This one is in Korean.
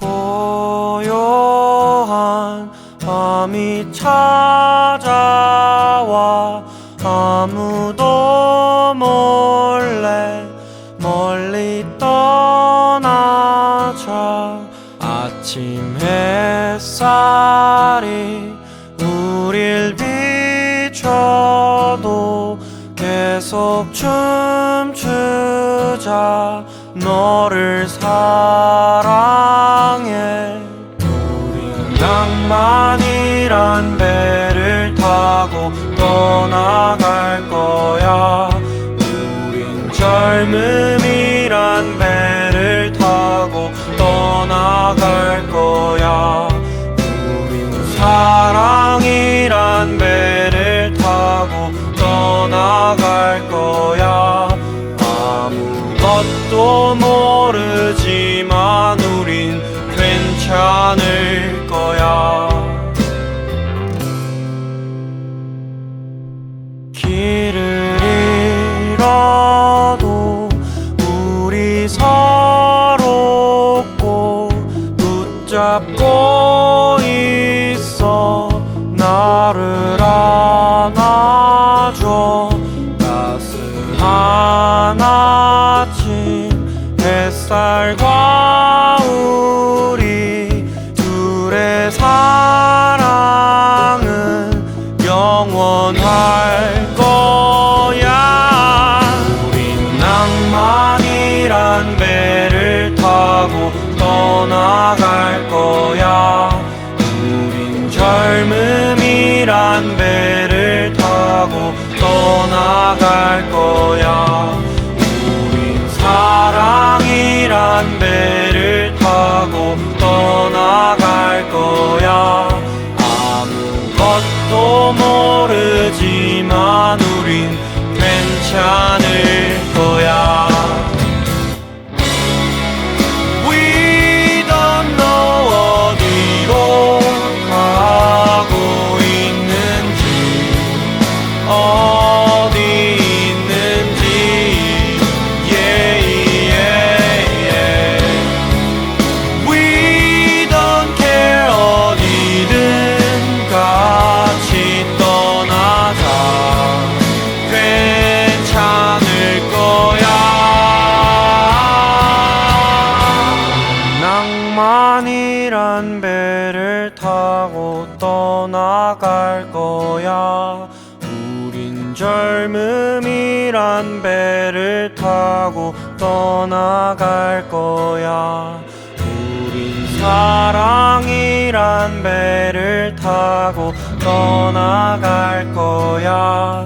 고요한 밤이 찾아와 아무도 몰래 멀리 떠나자. 아침 햇살이 우릴 비춰도 계속 춤추자. 너를 사랑 떠나갈 거야. 우린 젊음이란 배를 타고 떠나갈 거야. 우린 사랑이란 배를 타고 떠나갈 거야. 아무것도 모르지만 우린 괜찮을 있어 나를 안아줘. 따스한 아침 햇살과 우리 둘의 사랑은 영원할 거야. 우린 낭만이란 배를 타고 떠나갈 이란 배를 타고 떠나갈 거야. 우린 사랑이란 배를 타고 떠나갈 거야. 아무것도 모르지만 우린 괜찮을 거야 낭만이란 배를 타고 떠나갈 거야 젊음이란 배를 타고 떠나갈 거야. 우린 사랑이란 배를 타고 떠나갈 거야